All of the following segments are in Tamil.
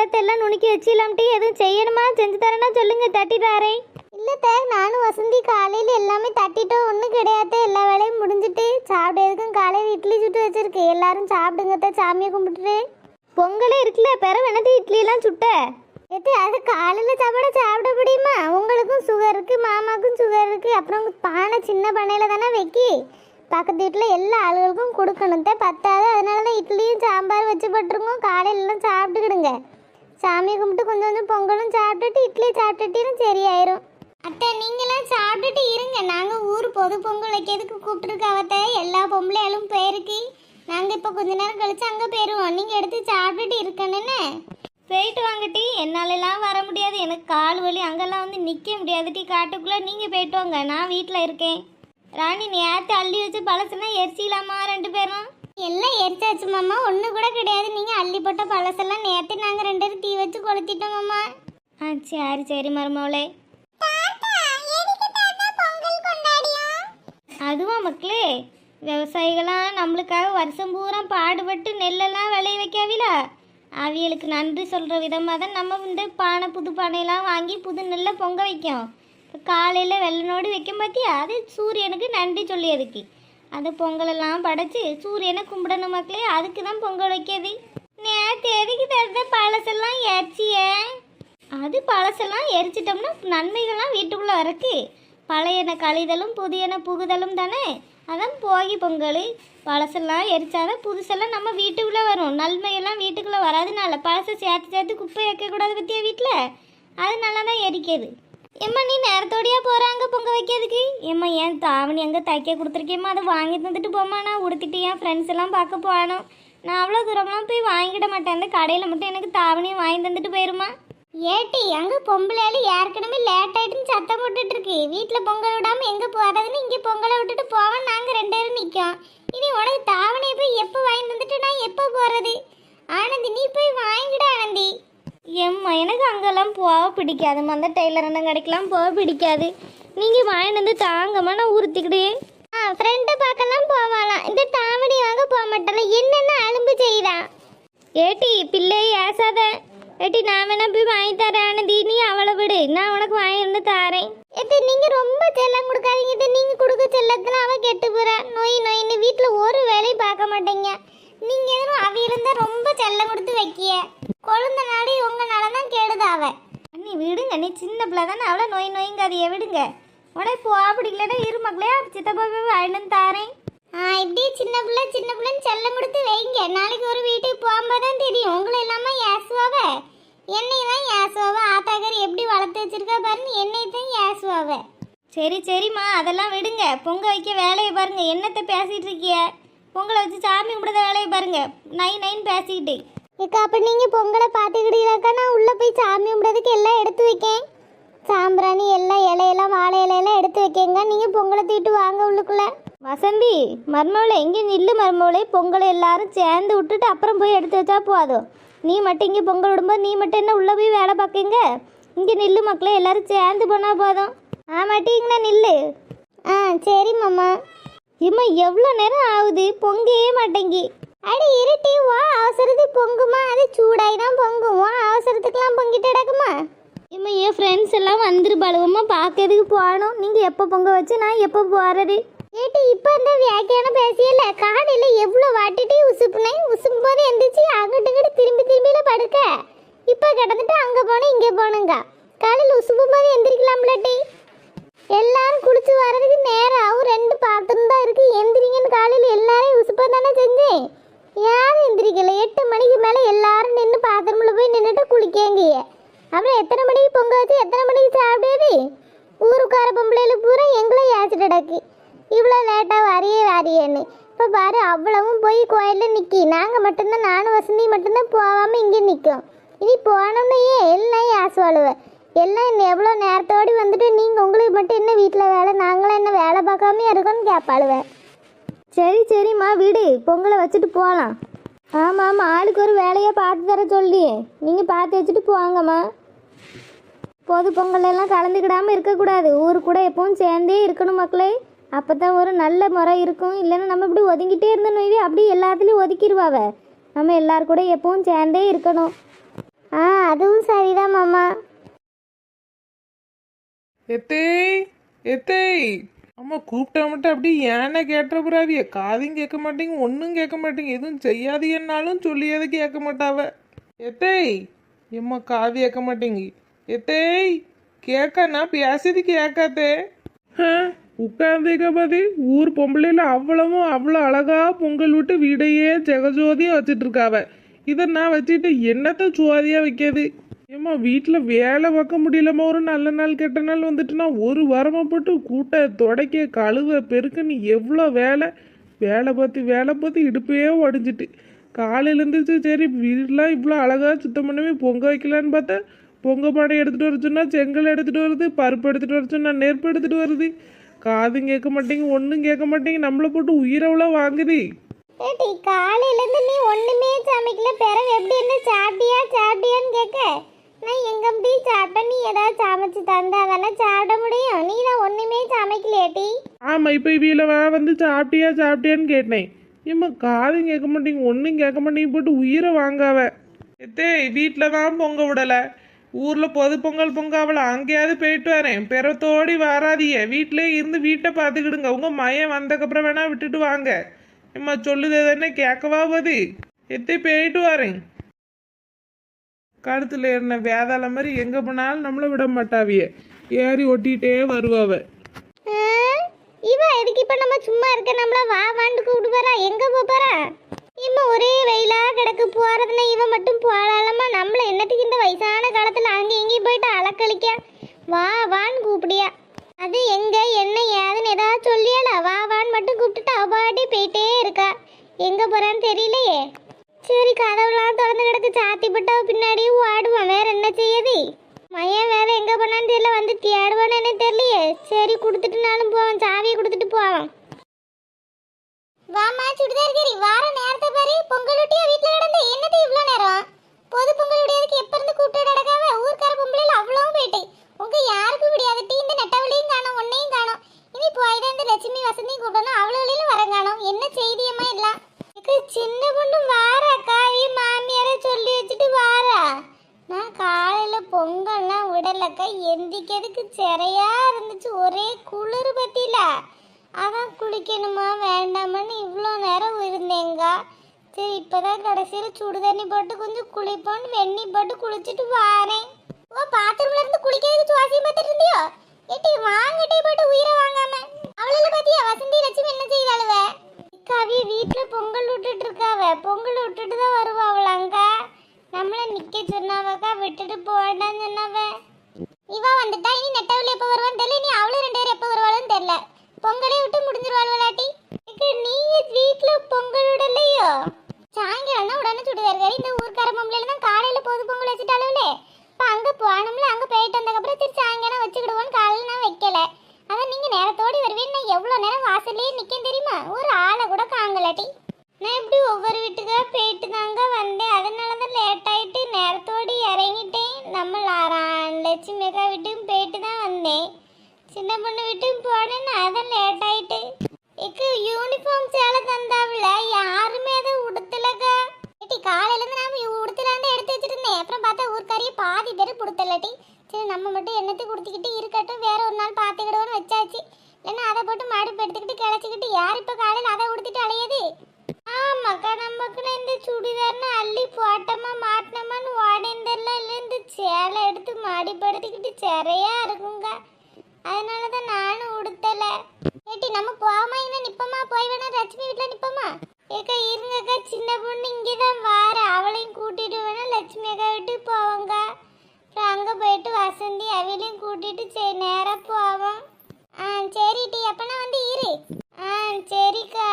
வெள்ளத்தை எல்லாம் நுணுக்கி வச்சிடலாம்ட்டி எதுவும் செய்யணுமா? செஞ்சு தரேன்னா சொல்லுங்க தட்டி தாரேன் இல்லை தேர் நானும் வசந்தி காலையில் எல்லாமே தட்டிட்டோம். ஒன்றும் கிடையாது. எல்லா வேலையும் முடிஞ்சிட்டு சாப்பிட்டதுக்கும் காலையில் இட்லி சுட்டு வச்சிருக்கு. எல்லாரும் சாப்பிடுங்க அத்தை, சாமியை கும்பிட்டுட்டு. பொங்கலே இருக்குல்ல பிற வெனத்து இட்லியெல்லாம் சுட்ட? எது அது காலையில் சாப்பாட சாப்பிட முடியுமா? உங்களுக்கும் சுகர் இருக்கு மாமாக்கும் சுகர் இருக்கு. அப்புறம் பானை சின்ன பானையில் தானே வைக்கி? பக்கத்து வீட்டில் எல்லா ஆளுகளுக்கும் கொடுக்கணும் தான் பத்தாது. அதனால தான் இட்லியும் சாம்பார் வச்சு போட்டுருங்க காலையிலலாம் சாப்பிட்டுக்கிடுங்க. சாமி கும்பிட்டு கொஞ்சம் கொஞ்சம் பொங்கலும் சாப்பிட்டுட்டு இட்லி சாப்பிட்டுட்டீங்கன்னா சரியாயிரும். அத்தை நீங்களாம் சாப்பிட்டுட்டு இருங்க. நாங்கள் ஊர் பொது பொங்கல் வைக்கிறதுக்கு கூப்பிட்டுருக்காவத்த எல்லா பொம்பளையாலும் போயிருக்கு நாங்கள் இப்போ கொஞ்ச நேரம் கழிச்சு அங்கே போயிடுவோம் நீங்கள் எடுத்து சாப்பிட்டுட்டு இருக்கணுன்னு போயிட்டு வாங்கட்டி என்னாலெல்லாம் வர முடியாது. எனக்கு கால் வலி. அங்கெல்லாம் வந்து நிற்க முடியாது டீ. காட்டுக்குள்ளே நீங்கள் போயிட்டு வாங்க. நான் வீட்டில் இருக்கேன். ராணி நேற்று அள்ளி வச்சு பழசுனா எரிசிலாமா ரெண்டு பேரும். எல்லாம் எரிச்சாச்சு மாமா. ஒன்று கூட கிடையாது. நீங்கள் அள்ளி போட்ட பழசெல்லாம் நேற்று நாங்கள் ரெண்டு பேரும் தீ வச்சு கொளுத்திட்டோம் மாமா. ஆ சரி சரி மருமவளே அதுவா மக்களே? விவசாயிகளாம் நம்மளுக்காக வருஷம் பூரா பாடுபட்டு நெல்லெல்லாம் விளைய வைக்காவில? அவியலுக்கு நன்றி சொல்கிற விதமாக தான் நம்ம வந்து பானை புது பானையெல்லாம் வாங்கி புது நெல்லை பொங்க வைக்கும். இப்போ காலையில் வெள்ளனோடு வைக்கும் பார்த்தியா அது சூரியனுக்கு நன்றி சொல்லியதுக்கு. அது பொங்கலெல்லாம் படைச்சு சூரியனை கும்பிடணும் மக்களே. அதுக்கு தான் பொங்கல் வைக்கிறது நேற்று எதுக்கு தருத பழசெல்லாம் எரிச்சியே? அது பழசெல்லாம் எரிச்சிட்டோம்னா நன்மைகள்லாம் வீட்டுக்குள்ளே இருக்கு. பழையன கழிதலும் புதியன புகுதலும் தானே. அதான் போகி பொங்கல். பழசெல்லாம் எரிச்சாதான் புதுசெல்லாம் நம்ம வீட்டுக்குள்ளே வரும். நன்மையெல்லாம் வீட்டுக்குள்ளே வராதுனால பழசை சேர்த்து சேர்த்து குப்பை வைக்கக்கூடாது பற்றியா வீட்டில்? அது நல்லா தான் எரிக்கிறது ஏம்மா நீ நேரத்தோடையா போகிறாங்க பொங்க வைக்கிறதுக்கு? ஏம்மா ஏன் தாவணி அங்கே தைக்க கொடுத்துருக்கேம்மா அதை வாங்கி தந்துட்டு போம்மா. நான் உடுத்திட்டு என் ஃப்ரெண்ட்ஸ் எல்லாம் பார்க்க போகணும். நான் அவ்வளோ தூரம்லாம் போய் வாங்கிட மாட்டேன். அந்த கடையில் மட்டும் எனக்கு தாவணியை வாங்கி தந்துட்டு போயிருமா? ஏட்டி அங்கே பொம்பளையால ஏற்கனவே லேட் ஆகிட்டுன்னு சத்தம் போட்டுட்டு இருக்கு. வீட்டில் பொங்கல் விடாமல் எங்கே போகிறதுன்னு இங்கே பொங்கலை விட்டுட்டு போவோம் நாங்கள் ரெண்டு பேரும் நிற்கோம் இனி உனக்கு தாவணியை போய் எப்போ வாங்கி வந்துட்டு நான் எப்போ போகிறது ஆனந்தி நீ போய் வாங்கிட ஆனந்தி. ஏம்மா எனக்கு அங்கெல்லாம் போக பிடிக்காதும்மா. அந்த டெய்லர் அண்ணன் கடைக்கெல்லாம் போக பிடிக்காது. நீங்கள் வாங்கினது வந்து தாங்கம்மா நான் உறுத்திக்கிடு ஆ ஃப்ரெண்டை பார்க்கலாம் போவாலாம் இந்த தாமடி வாங்க போக மாட்டல என்னென்ன அலும்பு செய்தான் ஏட்டி பிள்ளை ஏசாத. ஏட்டி நான் வேணா போய் வாங்கி தரேன் தீ நீ அவளை விடு. நான் உனக்கு வாங்கி வந்து தாரேன். ஏட்டி நீங்கள் ரொம்ப செல்லம் கொடுக்காதீங்க. இது நீங்கள் கொடுக்க செல்லத்தில் அவள் கெட்டு போகிறா நோய் நோயின்னு வீட்டில் ஒரு வேலையும் பார்க்க மாட்டேங்க. நீங்கள் எதுவும் அவ ரொம்ப செல்லம் கொடுத்து வைக்கிய. குழந்தை நாடு உங்களால தான் கெடுதா அவ. நீ விடுங்க நீ சின்ன பிள்ளை தானே. அவளை நோய் நோய்ங்க அதைய விடுங்க. உனக்கு போ பிடிக்கலன்னா இரு மக்களே சித்தப்பா போய் வாங்கிட்டு வந்து தாரேன். ஆ இப்படி சின்ன பிள்ளை சின்ன பிள்ளைன்னு செல்லம் கொடுத்து வைங்க. நாளைக்கு ஒரு வீட்டுக்கு போகும்போது தான் தெரியும். உங்களை இல்லாம ஏசுவாவ? என்னை தான் ஏசுவாவ? ஆத்தாக்கர் எப்படி வளர்த்து வச்சிருக்கா பாருன்னு என்னை தான் ஏசுவாவ. சரி சரிம்மா அதெல்லாம் விடுங்க. பொங்க வைக்க வேலையை பாருங்க. என்னத்தை பேசிட்டு இருக்கிய? பொங்கலை வச்சு சாமி கும்பிடுற வேலையை பாருங்க. நைன் நைன் பேசிக்கிட்டு. ஏக்கா அப்ப நீங்க பொங்கலை பாத்துக்கிட்டீங்களாக்கா நான் உள்ள போய் சாமி கும்பிடுறதுக்கு எல்லாம் எடுத்து வைக்கேன். சாம்பிராணி எல்லாம் இலையெல்லாம் வாழை இலையெல்லாம் எடுத்து வைக்கங்க. நீங்க பொங்கலை தூக்கிட்டு வாங்க உள்ளுக்குள்ள. வசந்தி மருமவளை எங்கே நில்லு மருமவளை பொங்கலை எல்லாரும் சேர்ந்து விட்டுட்டு அப்புறம் போய் எடுத்து வச்சா போதும் நீ மட்டும் இங்கே பொங்கல் விடும்போது நீ மட்டும் என்ன உள்ளே போய் வேலை பார்க்குங்க? இங்கே நில்லு மக்களே எல்லாரும் சேர்ந்து போனால் போதும். ஆமாட்டிங்கண்ணா நில்லு. ஆ சரி மாமா. இம்மா எவ்வளோ நேரம் ஆகுது? பொங்கவே மாட்டேங்கி. அடி இருட்டி வா அவசரத்துக்கு பொங்குமா? அது சூடாகி தான் பொங்கும். வா அவசரத்துக்குலாம் பொங்கிட்டு கிடக்குமா? இம்மா என் ஃப்ரெண்ட்ஸ் எல்லாம் வந்துருப்பாளுவம்மா பார்க்கறதுக்கு போகணும். நீங்கள் எப்போ பொங்க வச்சு நான் எப்போ போகிறது ஏட்டி இப்போ அந்த வியாக்கியானம் பேசியல காலையில் எவ்வளோ வாட்டிட்டு உசுப்புனேன்? உசுப்பும் போது எந்திரிச்சு அங்கிட்டு இங்கிட்டு திரும்பி திரும்பியில் படுக்க. இப்போ கிடந்துட்டு அங்கே போனேன் இங்கே போனுங்க. காலையில் உசுப்பும் போது எந்திரிக்கலாம்லட்டி எல்லாரும் குளிச்சு வர்றதுக்கு நேரம் ஆகும். ரெண்டு பாத்திரம் தான் இருக்குது எந்திரிங்கன்னு காலையில் எல்லாரையும் உசுப்பம் தானே செஞ்சேன்? யாரும் எந்திரிக்கல. எட்டு மணிக்கு மேலே எல்லாரும் நின்று பாத்ரூமில் போய் நின்றுட்டு குளிக்கேங்கிய அப்புறம் எத்தனை மணிக்கு பொங்க வச்சு எத்தனை மணிக்கு சாப்பிடுது ஊருக்கார பொம்பளையில பூரா எங்களை ஏசிட்டடக்கு இவ்வளோ லேட்டாக வரையே வாரியேன்னு. இப்போ பாரு அவ்வளவும் போய் கோயிலில் நிற்கி நாங்கள் மட்டும்தான் நானும் வசந்தி மட்டும்தான் போகாமல் இங்கே நிற்கும் இனி போனோம்னு எல்லாம் ஏசுவாளுவேன் எல்லாம் எவ்வளோ நேரத்தோடு வந்துட்டு நீங்கள் உங்களுக்கு மட்டும் என்ன வீட்டில் வேலை நாங்களும் என்ன வேலை பார்க்காம இருக்கோன்னு கேட்பாளுவேன் சரி சரிம்மா விடு. பொங்கலை வச்சுட்டு போகலாம். ஆமாம் ஆமாம் ஆளுக்கு ஒரு வேலையை பார்த்து தர சொல்லி நீங்கள் பார்த்து வச்சுட்டு போவாங்கம்மா பொது பொங்கலெல்லாம் கலந்துக்கிடாமல் இருக்கக்கூடாது. ஊர் கூட எப்பவும் சேர்ந்தே இருக்கணும் மக்களே. அப்போ தான் ஒரு நல்ல முறை இருக்கும். இல்லைன்னா நம்ம இப்படி ஒதுங்கிட்டே இருந்தோம் நோய்வே அப்படி எல்லாத்துலேயும் ஒதுக்கிடுவாவ நம்ம எல்லாரு கூட எப்பவும் சேர்ந்தே இருக்கணும். ஆ அதுவும் சரிதான் மாமா. எத்தேய் எத்தேய். அம்மா கூப்பிட்டா மட்டும் அப்படி ஏன்னா கேட்டுறப்புறாவிய காதையும் கேட்க மாட்டேங்க ஒன்றும் கேட்க மாட்டேங்க எதுவும் செய்யாதீங்கன்னாலும் சொல்லியதை கேட்க மாட்டாவ எத்தேய் எம்மா காது கேட்க மாட்டேங்கி எத்தேய் கேட்கனா பேசியது கேட்காதே உட்காந்துக்க பாதி ஊர் பொம்பளையில் அவ்வளவும் அவ்வளோ அழகாக பொங்கல் விட்டு வீடையே ஜெகஜோதியாக வச்சுட்டு இருக்காவ இதை நான் வச்சுட்டு என்னத்தை சுவாதியாக வைக்கிறது? ஏம்மா வீட்டில் வேலை பார்க்க முடியலம்மா. ஒரு நல்ல நாள் கெட்ட நாள் வந்துட்டுனா ஒரு வாரமாக போட்டு கூட்ட துடைக்க கழுவ பெருக்குன்னு எவ்வளோ வேலை. வேலை பார்த்து வேலை பார்த்து இடுப்பே உடஞ்சிட்டு. காலையில் இருந்துச்சு சரி வீடெலாம் இவ்வளோ அழகாக சுத்தம் பண்ணவே பொங்க வைக்கலான்னு பார்த்தா பொங்க பானை எடுத்துகிட்டு வர சொன்னால் செங்கல் எடுத்துகிட்டு வருது பருப்பு எடுத்துகிட்டு வர சொன்னால் நெருப்பு எடுத்துகிட்டு வருது. காதும் கேட்க மாட்டேங்க ஒன்றும் கேட்க மாட்டேங்க நம்மளை போட்டு உயிரவ்வளோ வாங்குது? ஏட்டி காலையிலேருந்து நீ ஒன்றுமே சமைக்கல. பிறகு எப்படி என்ன சாப்பிட்டியா சாப்பிட்டியான்னு கேட்க. நான் எங்க அப்படி சாப்பிட்டேன்? நீ ஏதாவது சமைச்சு தந்தா தானே சாப்பிட முடியும். நீ தான் ஒன்றுமே சமைக்கலையாட்டி ஆமாம் இப்போ இவியில் வா வந்து சாப்பிட்டியா சாப்பிட்டியான்னு கேட்டேன். ஏம்மா காதும் கேட்க மாட்டேங்க ஒன்றும் கேட்க மாட்டேங்க போட்டு உயிரை வாங்காவ. எத்தே வீட்டில் தான் பொங்க விடலை. ஊரில் பொது பொங்கல் பொங்காவில் அங்கேயாவது போயிட்டு வரேன். பிறத்தோடி வராதிய வீட்டிலே இருந்து வீட்டை பார்த்துக்கிடுங்க. உங்கள் மையம் வந்தக்கப்புறம் வேணால் விட்டுட்டு வாங்க. இம்மா சொல்லுது தானே கேட்கவா போது? எத்தே போயிட்டு வரேன். கழுத்தில் ஏறின வேதாள மாதிரி எங்கே போனாலும் நம்மளை விட மாட்டாவிய. ஏறி ஒட்டிகிட்டே வருவாவ இவ எதுக்கு இப்போ நம்ம சும்மா இருக்க? நம்மள வா வாண்டு கூப்பிட்டு போறா. போகிறா இவன் போறா? ஒரே வெயிலா கிடக்கு. போகிறதுனா இவன் மட்டும் போகலாமா நம்மள என்னத்துக்கு இந்த வயசான காலத்துல அங்க இங்கேயும் போயிட்டு அலக்கழிக்க வா வான்னு கூப்பிடியா அது எங்க என்ன ஏதுன்னு ஏதாவது சொல்லியாளா வா வான்னு மட்டும் கூப்பிட்டுட்டு அவ பாட்டி போயிட்டே இருக்கா எங்க போறான்னு தெரியலையே சரி கதவுலாம் திறந்து கிடக்கு சாத்தி போட்டு அவ பின்னாடி ஓடுவான் வேற என்ன செய்யுது மையன் வேற எங்க போனான்னு தெரியல வந்து தேடுவானே தெரியலையே. சரி கொடுத்துட்டுனாலும் போவான் சாவியை கொடுத்துட்டு போவான் வாமா சுடிதார் கறி வார நேரத்தை பாரு. பொங்கலுட்டியா வீட்டுல கிடந்து என்னது இவ்வளவு நேரம்? பொது பொங்கலுடையதுக்கு எப்ப இருந்து கூப்பிட்டு நடக்காம ஊர்க்கார பொம்பளைல அவ்வளவும் போயிட்டு. உங்க யாருக்கும் முடியாது டீ இந்த நெட்டவளையும் காணும் உன்னையும் காணும். இனி போய் தான் இந்த லட்சுமி வசந்தியும் கூப்பிடணும். அவ்வளவுலையும் வர காணும். என்ன செய்தியமா எல்லாம்? சின்ன பொண்ணு வா காவி மாமியார சொல்லி வச்சுட்டு வாரா நான் காலையில பொங்கல்லாம் விடலக்கா எந்திக்கிறதுக்கு சிறையா இருந்துச்சு? ஒரே குளிர் பத்தியில. அதான் குளிக்கணுமா வேண்டாமான்னு இவ்வளோ நேரம் இருந்தேங்க. சரி இப்போதான் கடைசியில் சுடு தண்ணி போட்டு கொஞ்சம் குளிப்போன்னு வெண்ணி போட்டு குளிச்சுட்டு வாரேன். ஓ பாத்ரூம்ல இருந்து குளிக்கிறதுக்கு சுவாசியம் பார்த்துட்டு இருந்தியோ? ஏட்டி வாங்கிட்டே போட்டு உயிரை வாங்காம. அவளால பாத்தியா? வசந்தி லட்சுமி என்ன செய்வாளுவ? கவி வீட்டுல பொங்கல் விட்டுட்டு இருக்காவ. பொங்கல் விட்டுட்டு தான் வருவா அவளாங்க நம்மள நிக்க சொன்னாவக்கா விட்டுட்டு போவேண்டான்னு சொன்னாவ. இவ வந்துட்டா இனி நெட்டவழி எப்போ வருவான்னு தெரியல நீ அவளும் ரெண்டு பேரும் எப்போ வருவாளுன்னு தெரியல. பொங்கலே விட்டு முடிஞ்சிருவாள் விளாட்டி நீ வீட்டில் பொங்கல் விடலையோ? சாயங்காலம் தான் உடனே சுடுதார் இந்த ஊர்க்கார பொம்பளைல தான் காலையில் பொது பொங்கல் வச்சுட்டாலும்ல இப்போ அங்கே போனோம்ல அங்கே போயிட்டு வந்ததுக்கப்புறம் திருச்சி சாயங்காலம் வச்சுக்கிடுவோன்னு காலையில் நான் வைக்கல அதான் நீங்க நேரத்தோடி வருவீன்னு நான் எவ்வளவு நேரம் வாசல்லே நிக்கேன் தெரியுமா ஒரு ஆளை கூட காங்கலாட்டி நான் எப்படி ஒவ்வொரு வீட்டுக்கா போயிட்டு தாங்க வந்தேன் அதனால தான் லேட் ஆயிட்டு நேரத்தோடி இறங்கிட்டேன் நம்ம லாரா- லட்சுமி அக்கா வீட்டுக்கும் போயிட்டு தான் வந்தேன் சின்ன பொண்ணு வீட்டுக்கு போனேன்னு அதான் லேட் ஆயிட்டு இக்கு யூனிஃபார்ம் சேலை தந்தாவில யாருமே அதை உடுத்தலக்கா ஏட்டி காலையில இருந்து நாம உடுத்தலான்னு எடுத்து வச்சிருந்தேன் அப்புறம் பார்த்தா ஊர்க்காரியை பாதி பேர் கொடுத்தலட்டி சரி நம்ம மட்டும் என்னத்துக்கு கொடுத்துக்கிட்டு இருக்கட்டும் வேற ஒரு நாள் பார்த்துக்கிடுவோன்னு வச்சாச்சு இல்லைன்னா அதை போட்டு மடுப்பு எடுத்துக்கிட்டு கிளச்சிக்கிட்டு யார் இப்போ காலையில் அதை உடுத்திட்டு அலையுது ஆமாக்கா நமக்கு இந்த சுடிதார்னு அள்ளி போட்டோமா மாட்டினோமான்னு உடந்தெல்லாம் இல்லை இந்த சேலை எடுத்து சிறையா இருக்குங்க. அதனால தான் நானும் உடுத்தல. ஏட்டி நம்ம போமா இன்னும் நிப்பமா? போய் வேணா லட்சுமி வீட்டில் நிப்பமா? ஏக்கா இருங்கக்கா. சின்ன பொண்ணு இங்கே தான் வார. அவளையும் கூட்டிட்டு வேணா லட்சுமி அக்கா வீட்டுக்கு போவோங்க. அப்புறம் அங்கே போயிட்டு வசந்தி அவளையும் கூட்டிட்டு சரி நேராக போவோம். ஆ சரி டி. அப்பனா வந்து இரு. ஆ சரிக்கா.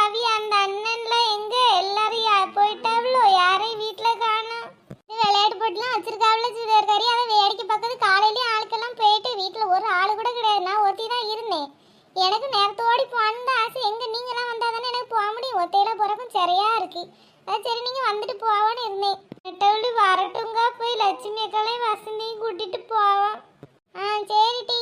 அவி அந்த அண்ணன் இது விளையாட்டு போட்டுலாம் சுடிதார்காரி அதை வேடிக்கை பார்க்கறது. காலையிலேயே ஆளுக்கெல்லாம் போயிட்டு வீட்டில் ஒரு ஆள் கூட கிடையாது. நான் ஒருத்தி தான் இருந்தேன். எனக்கு நேரத்தோடி போகணுன்னு ஆசை. எங்கே நீங்களாம் வந்தால் தானே எனக்கு போக முடியும்? ஒத்தையில போகிறக்கும் சரியாக இருக்கு. அதான் சரி நீங்கள் வந்துட்டு போவோன்னு இருந்தேன். நெட்டவள்ளி வரட்டுங்க போய் லட்சுமி அக்காளையும் வசந்தியும் கூட்டிட்டு போவோம். ஆ சரி டி.